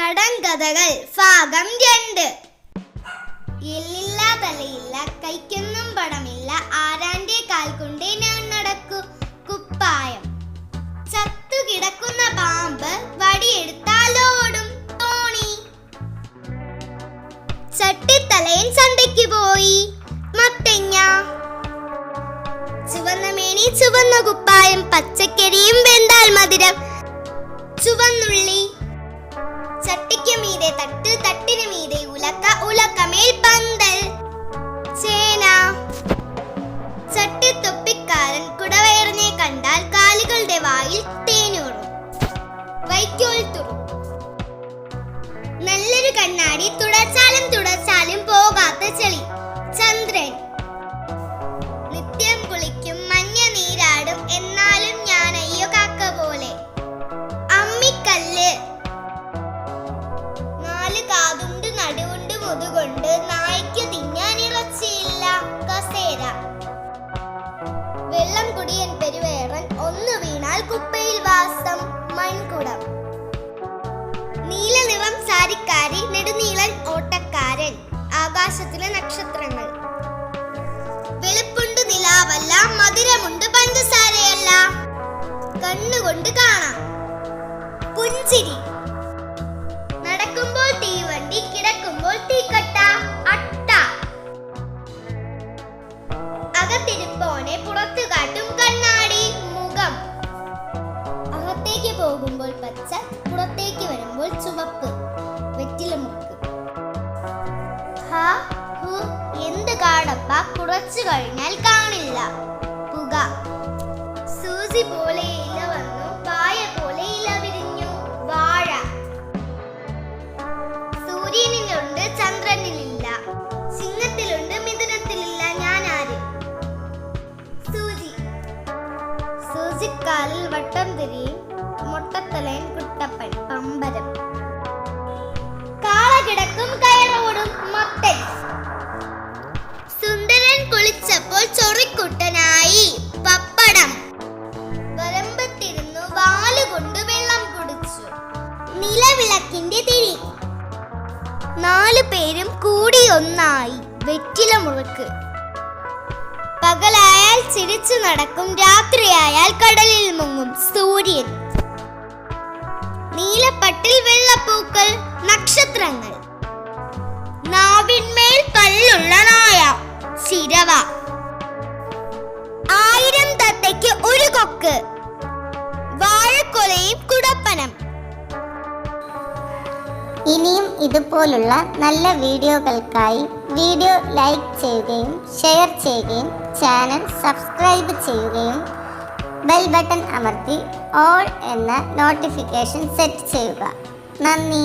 കടങ്കഥകൾ ഭാഗം രണ്ട്. എല്ലില്ല തലയില്ല കൈക്കൊന്നും പടമില്ല ആരാന്റെ കാൽ കൊണ്ടേ ഞാൻ നടക്കൂ? കുപ്പായം. ചത്തു കിടക്കുന്ന പാമ്പ് വടിയെടുത്താലോടും തോണി. ചട്ടിത്തലയൻ ചന്തയ്ക്ക് പോയി. മത്തങ്ങ. ചുവന്ന മേനി ചുവന്ന കുപ്പായം പച്ചക്കരിയും കണ്ണാടി തുടച്ചാലും തുടച്ചാലും പോകാത്ത ചെളി. അകത്തേക്ക് പോകുമ്പോൾ പച്ച പുറത്തേക്ക് വരുമ്പോൾ ചുവപ്പ് വെറ്റിലമുക്ക് എന്ത് കാടപ്പ കുറച്ചു കഴിഞ്ഞാൽ കാണില്ല. പുക. സൂചി പോലെ ഇല വന്നു പായ പോലെ ഇല വിരിഞ്ഞു വാഴ. സൂര്യനിലുണ്ട് ചന്ദ്രനിലില്ല. ചിങ്ങത്തിലുണ്ട് മിഥുനത്തിലില്ല ഞാൻ ആര് സൂചി. സൂചിക്കാലിൽ വട്ടം തിരിയും മുട്ടത്തലയൻ കുട്ടപ്പൻ പമ്പരം കാള കിടക്കും കയറോടും മത്തൻ സുന്ദരൻ കുളിച്ചപ്പോൾ ചൊറിക്കുട്ടനായി പപ്പടം. വരമ്പത്തിരുന്നു വാലുകൊണ്ട് വെള്ളം കുടിച്ചു. നിലവിളക്കിന്റെ തിരി. നാലു പേരും കൂടി ഒന്നായി വെറ്റില മുറുക്ക്. പകലായാൽ ചിരിച്ചു നടക്കും രാത്രിയായാൽ കടലിൽ മുങ്ങും സൂര്യൻ. നക്ഷത്രങ്ങൾ നാവിന്മേൽ കല്ലുള്ള നായ ചിരവ. ആയിരം തത്തയ്ക്ക് ഒരു കൊക്ക്. വാഴക്കൊലയും കുടപ്പനം. ഇനിയും ഇതുപോലുള്ള നല്ല വീഡിയോകൾക്കായി വീഡിയോ ലൈക്ക് ചെയ്യുകയും ഷെയർ ചെയ്യുകയും ചാനൽ സബ്സ്ക്രൈബ് ചെയ്യുകയും ബെൽ ബട്ടൺ അമർത്തി ഓൾ എന്ന നോട്ടിഫിക്കേഷൻ സെറ്റ് ചെയ്യുക. നന്ദി.